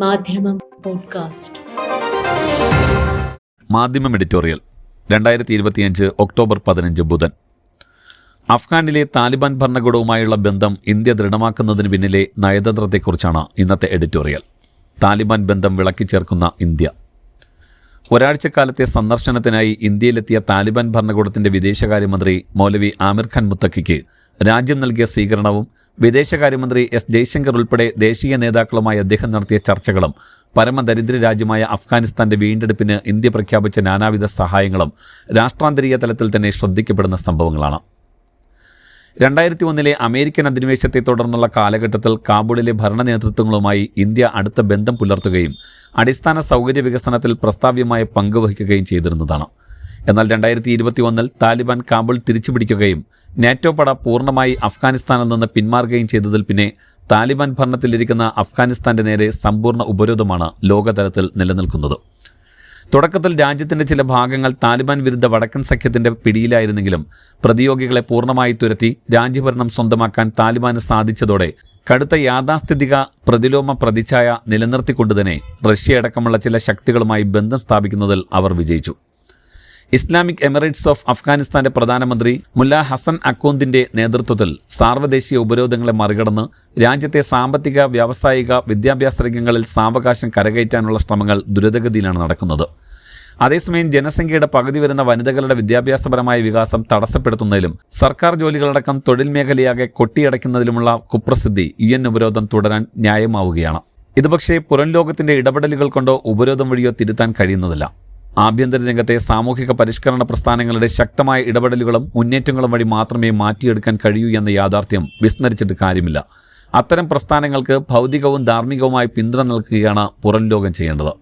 മാധ്യമം പോഡ്കാസ്റ്റ്. മാധ്യമം എഡിറ്റോറിയൽ രണ്ടായിരത്തി ഇരുപത്തിയഞ്ച് ഒക്ടോബർ പതിനഞ്ച് ബുധൻ. അഫ്ഗാനിലെ താലിബാൻ ഭരണകൂടവുമായുള്ള ബന്ധം ഇന്ത്യ ദൃഢമാക്കുന്നതിന് പിന്നിലെ നയതന്ത്രത്തെക്കുറിച്ചാണ് ഇന്നത്തെ എഡിറ്റോറിയൽ താലിബാൻ ബന്ധം വിളക്കി ചേർക്കുന്ന ഇന്ത്യ. ഒരാഴ്ചക്കാലത്തെ സന്ദർശനത്തിനായി ഇന്ത്യയിലെത്തിയ താലിബാൻ ഭരണകൂടത്തിന്റെ വിദേശകാര്യമന്ത്രി മൗലവി ആമിർ ഖാൻ മുത്തക്കിക്ക് രാജ്യം നൽകിയ സ്വീകരണവും വിദേശകാര്യമന്ത്രി എസ് ജയശങ്കർ ഉൾപ്പെടെ ദേശീയ നേതാക്കളുമായി അദ്ദേഹം നടത്തിയ ചർച്ചകളും പരമദരിദ്ര രാജ്യമായ അഫ്ഗാനിസ്ഥാന്റെ വീണ്ടെടുപ്പിന് ഇന്ത്യ പ്രഖ്യാപിച്ച നാനാവിധ സഹായങ്ങളും രാഷ്ട്രാന്തരീയ തലത്തിൽ തന്നെ ശ്രദ്ധിക്കപ്പെടുന്ന സംഭവങ്ങളാണ്. രണ്ടായിരത്തി ഒന്നിലെ അമേരിക്കൻ അധിനിവേശത്തെ തുടർന്നുള്ള കാലഘട്ടത്തിൽ കാബൂളിലെ ഭരണ നേതൃത്വങ്ങളുമായി ഇന്ത്യ അടുത്ത ബന്ധം പുലർത്തുകയും അടിസ്ഥാന സൗകര്യ വികസനത്തിൽ പ്രസ്താവ്യമായ പങ്കുവഹിക്കുകയും ചെയ്തിരുന്നതാണ്. എന്നാൽ രണ്ടായിരത്തി ഇരുപത്തി ഒന്നിൽ താലിബാൻ കാബുൾ തിരിച്ചുപിടിക്കുകയും നാറ്റോ പട പൂർണമായി അഫ്ഗാനിസ്ഥാനിൽ നിന്ന് പിന്മാറുകയും ചെയ്തതിൽ പിന്നെ താലിബാൻ ഭരണത്തിലിരിക്കുന്ന അഫ്ഗാനിസ്ഥാന്റെ നേരെ സമ്പൂർണ ഉപരോധമാണ് ലോകതലത്തിൽ നിലനിൽക്കുന്നത്. തുടക്കത്തിൽ രാജ്യത്തിന്റെ ചില ഭാഗങ്ങൾ താലിബാൻ വിരുദ്ധ വടക്കൻ സഖ്യത്തിന്റെ പിടിയിലായിരുന്നെങ്കിലും പ്രതിയോഗികളെ പൂർണമായി തുരത്തി രാജ്യഭരണം സ്വന്തമാക്കാൻ താലിബാന് സാധിച്ചതോടെ കടുത്ത യാഥാസ്ഥിതിക പ്രതിലോമ പ്രതിച്ഛായ നിലനിർത്തിക്കൊണ്ടുതന്നെ റഷ്യ അടക്കമുള്ള ചില ശക്തികളുമായി ബന്ധം സ്ഥാപിക്കുന്നതിൽ അവർ വിജയിച്ചു. ഇസ്ലാമിക് എമിറേറ്റ്സ് ഓഫ് അഫ്ഗാനിസ്ഥാന്റെ പ്രധാനമന്ത്രി മുല്ല ഹസൻ അക്കോന്തിന്റെ നേതൃത്വത്തിൽ സാർവദേശീയ ഉപരോധങ്ങളെ മറികടന്ന് രാജ്യത്തെ സാമ്പത്തിക വ്യാവസായിക വിദ്യാഭ്യാസ രംഗങ്ങളിൽ സാവകാശം കരകയറ്റാനുള്ള ശ്രമങ്ങൾ ദുരിതഗതിയിലാണ് നടക്കുന്നത്. അതേസമയം ജനസംഖ്യയുടെ പകുതി വരുന്ന വനിതകളുടെ വിദ്യാഭ്യാസപരമായ വികാസം തടസ്സപ്പെടുത്തുന്നതിലും സർക്കാർ ജോലികളടക്കം തൊഴിൽ മേഖലയാകെ കൊട്ടിയടയ്ക്കുന്നതിലുമുള്ള കുപ്രസിദ്ധി യു എൻ ഉപരോധം തുടരാൻ ന്യായമാവുകയാണ്. ഇത് പക്ഷേ ഇടപെടലുകൾ കൊണ്ടോ ഉപരോധം വഴിയോ തിരുത്താൻ കഴിയുന്നതല്ല. ആഭ്യന്തര രംഗത്തെ സാമൂഹിക പരിഷ്കരണ പ്രസ്ഥാനങ്ങളുടെ ശക്തമായ ഇടപെടലുകളും മുന്നേറ്റങ്ങളും വഴി മാത്രമേ മാറ്റിയെടുക്കാൻ കഴിയൂ എന്ന യാഥാർത്ഥ്യം വിസ്മരിച്ചിട്ട് കാര്യമില്ല. അത്തരം പ്രസ്ഥാനങ്ങൾക്ക് ഭൗതികവും ധാർമ്മികവുമായി പിന്തുണ നൽകുകയാണ് പുറം ലോകം ചെയ്യേണ്ടത്.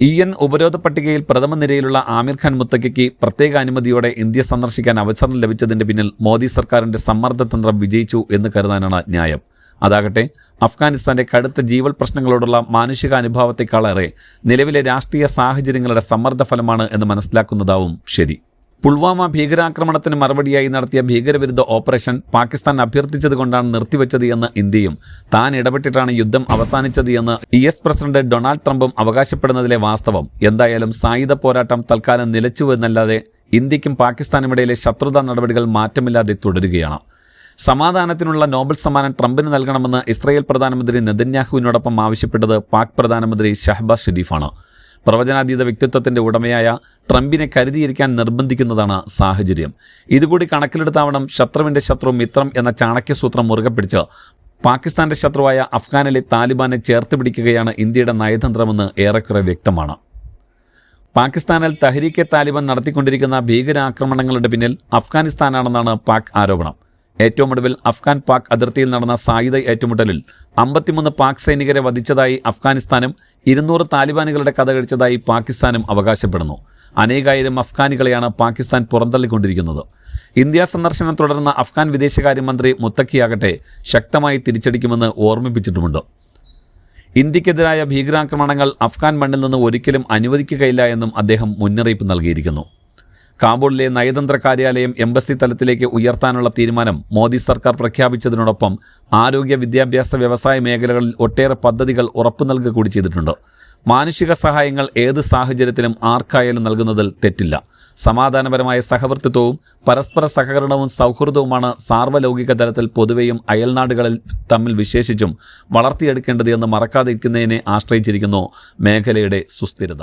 ഇ എൻ ഉപരോധ പട്ടികയിൽ പ്രഥമ നിരയിലുള്ള ആമിർ ഖാൻ മുത്തക്കയ്ക്ക് പ്രത്യേക അനുമതിയോടെ ഇന്ത്യ സന്ദർശിക്കാൻ അവസരം ലഭിച്ചതിന്റെ പിന്നിൽ മോദി സർക്കാരിന്റെ സമ്മർദ്ദതന്ത്രം വിജയിച്ചു എന്ന് കരുതാനാണ് ന്യായം. അതാകട്ടെ അഫ്ഗാനിസ്ഥാന്റെ കടുത്ത ജീവൽ പ്രശ്നങ്ങളോടുള്ള മാനുഷിക അനുഭാവത്തെക്കാളേറെ നിലവിലെ രാഷ്ട്രീയ സാഹചര്യങ്ങളുടെ സമ്മർദ്ദഫലമാണ് എന്ന് മനസ്സിലാക്കുന്നതാവും ശരി. പുൽവാമ ഭീകരാക്രമണത്തിന് മറുപടിയായി നടത്തിയ ഭീകരവിരുദ്ധ ഓപ്പറേഷൻ പാകിസ്ഥാൻ അഭ്യർത്ഥിച്ചതുകൊണ്ടാണ് നിർത്തിവെച്ചത് എന്ന് ഇന്ത്യയും താൻ ഇടപെട്ടിട്ടാണ് യുദ്ധം അവസാനിച്ചത് എന്ന് ഇ എസ് പ്രസിഡന്റ് ഡൊണാൾഡ് ട്രംപും അവകാശപ്പെടുന്നതിലെ വാസ്തവം. എന്തായാലും സായുധ പോരാട്ടം തൽക്കാലം നിലച്ചുവെന്നല്ലാതെ ഇന്ത്യക്കും പാകിസ്ഥാനുമിടയിലെ ശത്രുതാ നടപടികൾ മാറ്റമില്ലാതെ തുടരുകയാണ്. സമാധാനത്തിനുള്ള നോബൽ സമ്മാനം ട്രംപിന് നൽകണമെന്ന് ഇസ്രായേൽ പ്രധാനമന്ത്രി നെതന്യാഹുവിനോടൊപ്പം ആവശ്യപ്പെട്ടത് പാക് പ്രധാനമന്ത്രി ഷഹബാസ് ഷെരീഫാണ്. പ്രവചനാതീത വ്യക്തിത്വത്തിന്റെ ഉടമയായ ട്രംപിനെ കരുതിയിരിക്കാൻ നിർബന്ധിക്കുന്നതാണ് സാഹചര്യം. ഇതുകൂടി കണക്കിലെടുത്താവണം ശത്രുവിന്റെ ശത്രു മിത്രം എന്ന ചാണക്യസൂത്രം മുറുകെ പിടിച്ച് പാകിസ്ഥാന്റെ ശത്രുവായ അഫ്ഗാനിലെ താലിബാനെ ചേർത്ത് പിടിക്കുകയാണ് ഇന്ത്യയുടെ നയതന്ത്രമെന്ന് ഏറെക്കുറെ വ്യക്തമാണ്. പാകിസ്ഥാനിൽ തഹരീക്കെ താലിബാൻ നടത്തിക്കൊണ്ടിരിക്കുന്ന ഭീകരാക്രമണങ്ങളുടെ പിന്നിൽ അഫ്ഗാനിസ്ഥാനാണെന്നാണ് പാക് ആരോപണം. ഏറ്റവും ഒടുവിൽ അഫ്ഗാൻ പാക് അതിർത്തിയിൽ നടന്ന സായുധ ഏറ്റുമുട്ടലിൽ അമ്പത്തിമൂന്ന് പാക് സൈനികരെ വധിച്ചതായി അഫ്ഗാനിസ്ഥാനും ഇരുന്നൂറ് താലിബാനുകളുടെ കഥ കഴിച്ചതായി പാകിസ്ഥാനും അവകാശപ്പെടുന്നു. അനേകായിരം അഫ്ഗാനികളെയാണ് പാകിസ്ഥാൻ പുറന്തള്ളിക്കൊണ്ടിരിക്കുന്നത്. ഇന്ത്യ സന്ദർശനം തുടർന്ന അഫ്ഗാൻ വിദേശകാര്യമന്ത്രി മുത്തക്കിയാകട്ടെ ശക്തമായി തിരിച്ചടിക്കുമെന്ന് ഓർമ്മിപ്പിച്ചിട്ടുമുണ്ട്. ഇന്ത്യക്കെതിരായ ഭീകരാക്രമണങ്ങൾ അഫ്ഗാൻ മണ്ണിൽ നിന്ന് ഒരിക്കലും അനുവദിക്കുകയില്ല എന്നും അദ്ദേഹം മുന്നറിയിപ്പ് നൽകിയിരിക്കുന്നു. കാബൂളിലെ നയതന്ത്ര കാര്യാലയം എംബസി തലത്തിലേക്ക് ഉയർത്താനുള്ള തീരുമാനം മോദി സർക്കാർ പ്രഖ്യാപിച്ചതിനോടൊപ്പം ആരോഗ്യ വിദ്യാഭ്യാസ വ്യവസായ മേഖലകളിൽ ഒട്ടേറെ പദ്ധതികൾ ഉറപ്പു നൽകുക കൂടി ചെയ്തിട്ടുണ്ട്. മാനുഷിക സഹായങ്ങൾ ഏത് സാഹചര്യത്തിലും ആർക്കായാലും നൽകുന്നതിൽ തെറ്റില്ല. സമാധാനപരമായ സഹവർത്തിത്വവും പരസ്പര സഹകരണവും സൗഹൃദവുമാണ് സാർവലൗകിക തലത്തിൽ പൊതുവെയും അയൽനാടുകളിൽ തമ്മിൽ വിശേഷിച്ചും വളർത്തിയെടുക്കേണ്ടത് എന്ന് മറക്കാതിരിക്കുന്നതിനെ ആശ്രയിച്ചിരിക്കുന്നു മേഖലയുടെ സുസ്ഥിരത.